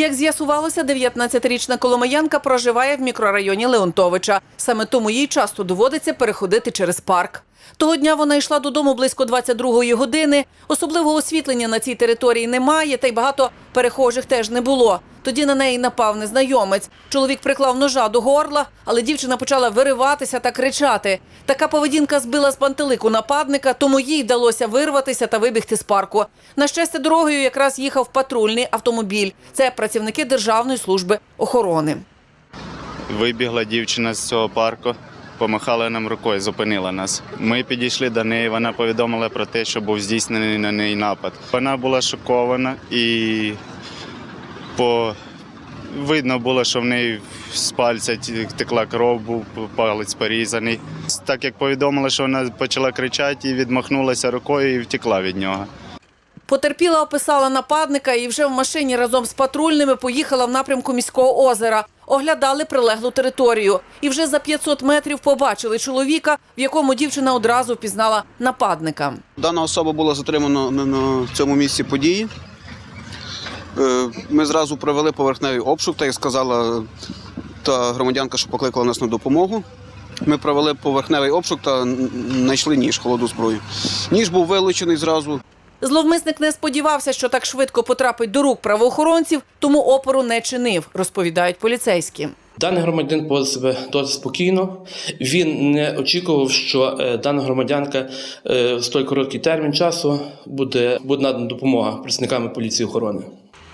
Як з'ясувалося, 19-річна коломиянка проживає в мікрорайоні Леонтовича. Саме тому їй часто доводиться переходити через парк. Того дня вона йшла додому близько 22-ї години. Особливого освітлення на цій території немає, та й багато перехожих теж не було. Тоді на неї напав незнайомець. Чоловік приклав ножа до горла, але дівчина почала вириватися та кричати. Така поведінка збила з пантелику нападника, тому їй вдалося вирватися та вибігти з парку. На щастя, дорогою якраз їхав патрульний автомобіль. Це працівники Державної служби охорони. Вибігла дівчина з цього парку, помахала нам рукою, зупинила нас. Ми підійшли до неї. Вона повідомила про те, що був здійснений на неї напад. Вона була шокована і по... видно було, що в неї з пальця текла кров, був палець порізаний. Так як повідомила, що вона почала кричати і відмахнулася рукою і втекла від нього. Потерпіла описала нападника і вже в машині разом з патрульними поїхала в напрямку міського озера. Оглядали прилеглу територію. І вже за 500 метрів побачили чоловіка, в якому дівчина одразу впізнала нападника. Дана особа була затримана на, цьому місці події. Е, Ми зразу провели поверхневий обшук, так як сказала та громадянка, що покликала нас на допомогу. Ми провели поверхневий обшук та знайшли ніж, холодну зброю. Ніж був вилучений зразу. Зловмисник не сподівався, що так швидко потрапить до рук правоохоронців, тому опору не чинив, розповідають поліцейські. Даний громадянин поводив себе досить спокійно. Він не очікував, що е, дана громадянка е, в той короткий термін часу буде, буде надана допомога працівниками поліції охорони.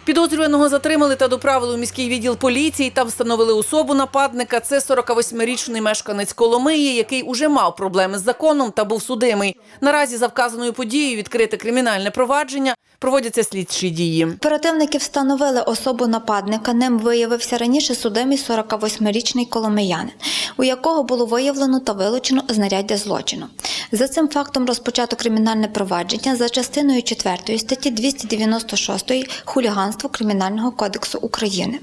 Підозрюваного затримали та доправили у міський відділ поліції Там встановили особу нападника. Це 48-річний мешканець Коломиї, який уже мав проблеми з законом та був судимий. Наразі за вказаною подією відкрите кримінальне провадження. Проводяться слідчі дії. Оперативники встановили особу нападника. Ним виявився раніше судимий 48-річний коломиянин, у якого було виявлено та вилучено знаряддя злочину. За цим фактом розпочато кримінальне провадження за частиною 4 статті 296 хуліганство Кримінального кодексу України,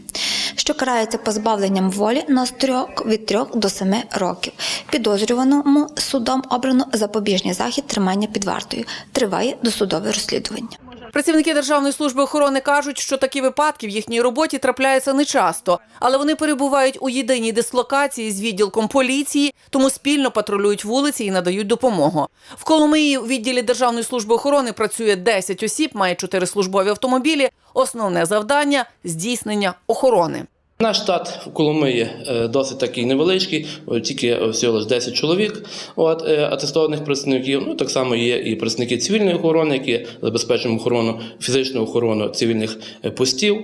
що карається позбавленням волі на строк від 3 до 7 років. Підозрюваному судом обрано запобіжний захід тримання під вартою. Триває досудове розслідування. Працівники Державної служби охорони кажуть, що такі випадки в їхній роботі трапляються нечасто, але вони перебувають у єдиній дислокації з відділком поліції, тому спільно патрулюють вулиці і надають допомогу. В Коломиї у відділі Державної служби охорони працює 10 осіб, має 4 службові автомобілі. Основне завдання здійснення охорони. Наш штат в Коломиї е, досить такий невеличкий, тільки е, всього лише 10 чоловік от, е, атестованих працівників. Ну, так само є і працівники цивільної охорони, які забезпечують охорону, фізичну охорону цивільних е, постів,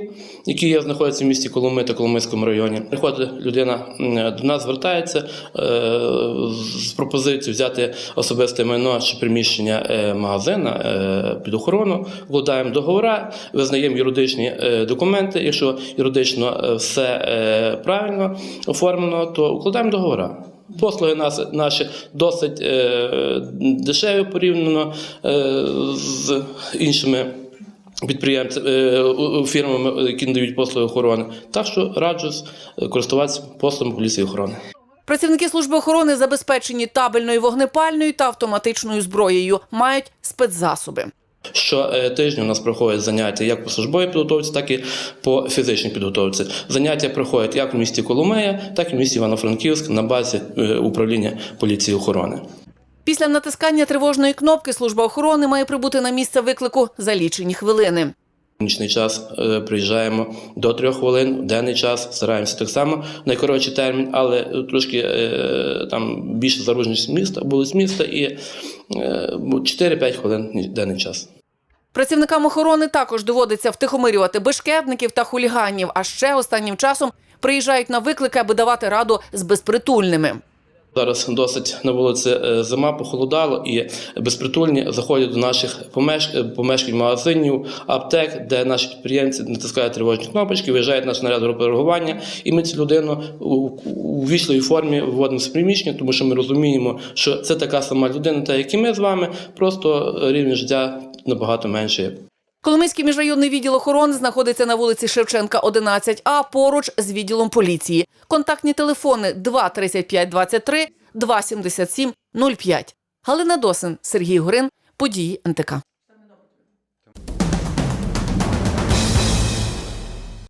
які знаходяться в місті Коломи та Коломийському районі. Приходить людина до нас, звертається е, з пропозицією взяти особисте майно чи приміщення е, магазина е, під охорону, вкладаємо договори, визнаємо юридичні е, документи. Якщо юридично е, е, правильно оформлено, то укладаємо договори. Послуги наші досить е, дешеві порівняно е, з іншими підприємцями, фірмами, які надають послуги охорони. Так що раджу користуватися послугами поліції охорони. Працівники служби охорони забезпечені табельною вогнепальною та автоматичною зброєю, мають спецзасоби. Щотижня у нас проходять заняття як по службовій підготовці, так і по фізичній підготовці. Заняття проходять як в місті Коломея, так і в місті Івано-Франківськ на базі е, управління поліції охорони. Після натискання тривожної кнопки служба охорони має прибути на місце виклику за лічені хвилини. Нічний час е, приїжджаємо до трьох хвилин, денний час стараємося так само найкоротший термін, але трошки е, там більше заружність міста, вулиць міста і е, 4-5 хвилин ні- денний час. Працівникам охорони також доводиться втихомирювати бешкетників та хуліганів, а ще останнім часом приїжджають на виклики, аби давати раду з безпритульними. Зараз досить на вулиці е, зима, похолодало, і безпритульні заходять до наших е, помешкань магазинів, аптек, де наші підприємці натискають тривожні кнопочки, виїжджають наш наряд реагування, і ми цю людину у, вічливій формі вводимо в приміщення, тому що ми розуміємо, що це така сама людина, та як і ми з вами, просто рівень життя набагато менший. Коломийський міжрайонний відділ охорони знаходиться на вулиці Шевченка, 11А, поруч з відділом поліції. Контактні телефони 2 35 23 2 77 05. Галина Досин, Сергій Горин. Події НТК.